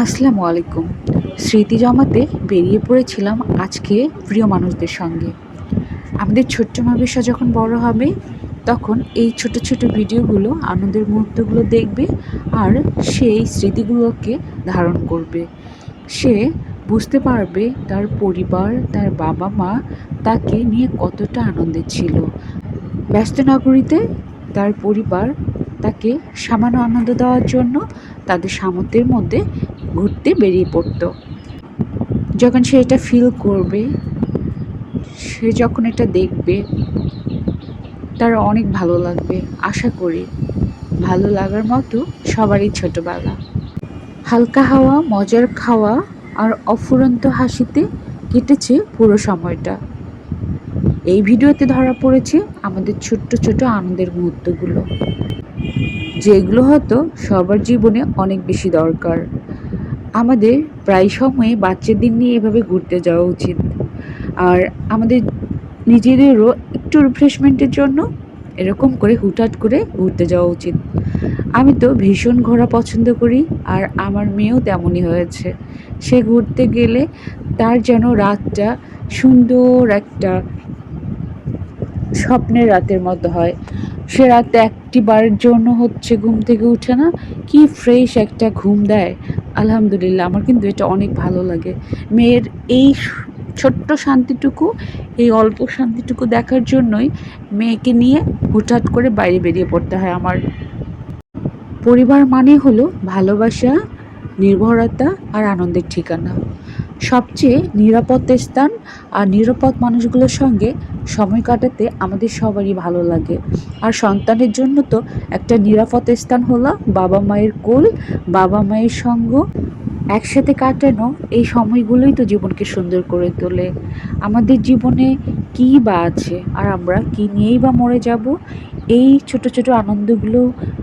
আসসালামু আলাইকুম। স্মৃতি জমাতে বেরিয়ে পড়েছিলাম আজকে প্রিয় মানুষদের সঙ্গে। আমাদের ছোট্ট মাবিসা যখন বড় হবে, তখন এই ছোট ছোট ভিডিওগুলো, আনন্দের মুহূর্তগুলো দেখবে আর সেই স্মৃতিগুলোকে ধারণ করবে। সে বুঝতে পারবে তার পরিবার, তার বাবা মা তাকে নিয়ে কতটা আনন্দের ছিল। ব্যস্ত নগরীতে তার পরিবার তাকে সামান্য আনন্দ দেওয়ার জন্য তাদের সামর্থ্যের মধ্যে ঘুরতে বেরিয়ে পড়তো। যখন সে এটা ফিল করবে, সে যখন এটা দেখবে, তার অনেক ভালো লাগবে, আশা করি। ভালো লাগার মতো সবারই ছোটবেলা। হালকা হাওয়া, মজার খাওয়া আর অফুরন্ত হাসিতে কেটেছে পুরো সময়টা। এই ভিডিওতে ধরা পড়েছে আমাদের ছোট্ট ছোট আনন্দের মুহূর্তগুলো, যেগুলো হয়তো সবার জীবনে অনেক বেশি দরকার। আমাদের প্রায় সময়ে বাচ্চাদের নিয়ে এভাবে ঘুরতে যাওয়া উচিত। আর আমাদের নিজেদেরও একটু রিফ্রেশমেন্টের জন্য এরকম করে হুটহাট করে ঘুরতে যাওয়া উচিত। আমি তো ভীষণ ঘোরা পছন্দ করি আর আমার মেয়েও তেমনই হয়েছে। সে ঘুরতে গেলে তার যেন রাতটা সুন্দর একটা স্বপ্নের রাতের মতো হয়। সে রাতে একটি বারের জন্য হচ্ছে ঘুম থেকে উঠে না, কি ফ্রেশ একটা ঘুম দেয়। আলহামদুলিল্লাহ, আমার কিন্তু এটা অনেক ভালো লাগে। মেয়ের এই ছোট্ট শান্তিটুকু, এই অল্প শান্তিটুকু দেখার জন্যই মেয়েকে নিয়ে হুটহাট করে বাইরে বেরিয়ে পড়তে হয় আমার। পরিবার মানে হলো ভালোবাসা, নির্ভরতা আর আনন্দের ঠিকানা। সবচেয়ে নিরাপদ স্থান আর নিরাপদ মানুষগুলোর সঙ্গে সময় কাটাতে আমাদের সবারই ভালো লাগে। আর সন্তানের জন্য তো একটা নিরাপদ স্থান হলো বাবা মায়ের কোল, বাবা মায়ের সঙ্গ। একসাথে কাটানো এই সময়গুলোই তো জীবনকে সুন্দর করে তোলে। আমাদের জীবনে কী বা আছে আর আমরা কী নিয়েই বা মরে যাব? এই ছোট ছোট আনন্দগুলো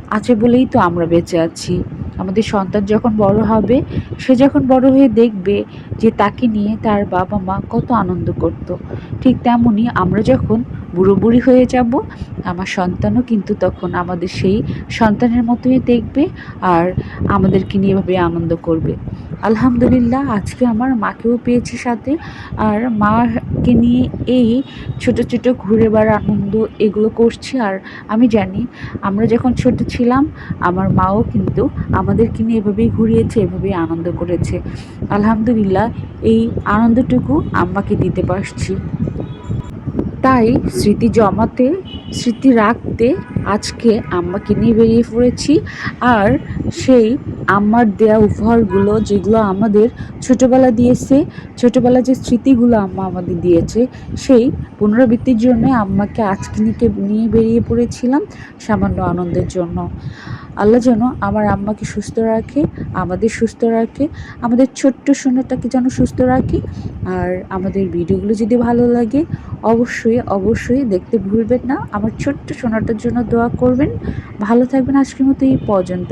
আছে বলেই তো আমরা বেঁচে আছি। আমাদের সন্তান যখন বড় হবে, সে যখন বড় হয়ে দেখবে যে তাকে নিয়ে তার বাবা মা কত আনন্দ করত। ঠিক তেমনই আমরা যখন বুড়ো বুড়ি হয়ে যাব, আমার সন্তানও কিন্তু তখন আমাদের সেই সন্তানের মতোই দেখবে আর আমাদেরকে নিয়ে এভাবে আনন্দ করবে আলহামদুলিল্লাহ, আজকে আমার মাকেও পেয়েছি সাথে আর মাকে নিয়ে এই ছোট ছোট ঘুরে বেড়া আনন্দ এগুলো করছি। আর আমি জানি, আমরা যখন ছোট ছিলাম, আমার মাও কিন্তু আমাদেরকে নিয়ে এভাবেই ঘুরিয়েছে, এভাবেই আনন্দ করেছে। আলহামদুলিল্লাহ, এই আনন্দটুকু আম্মাকে দিতে পারছি। তাই স্মৃতি জমাতে, স্মৃতি রাখতে আজকে আম্মাকে নিয়ে বেরিয়ে পড়েছি আর সেই আম্মার দেয়া উপহারগুলো যেগুলো আমাদের ছোটোবেলা দিয়েছে ছোটোবেলা যে স্মৃতিগুলো আম্মা আমাদের দিয়েছে, সেই পুনরাবৃত্তির জন্য আম্মাকে আজকে নিয়ে নিয়ে বেরিয়ে পড়েছিলাম সামান্য আনন্দের জন্য। আল্লাহ যেন আমার আম্মাকে সুস্থ রাখে, আমাদের সুস্থ রাখে, আমাদের ছোট্ট সোনাটাকে যেন সুস্থ রাখে। আর আমাদের ভিডিওগুলো যদি ভালো লাগে, অবশ্যই অবশ্যই দেখতে ভুলবেন না। আমার ছোট্ট সোনাটার জন্য দোয়া করবেন। ভালো থাকবেন আজকের মতো এই পর্যন্ত।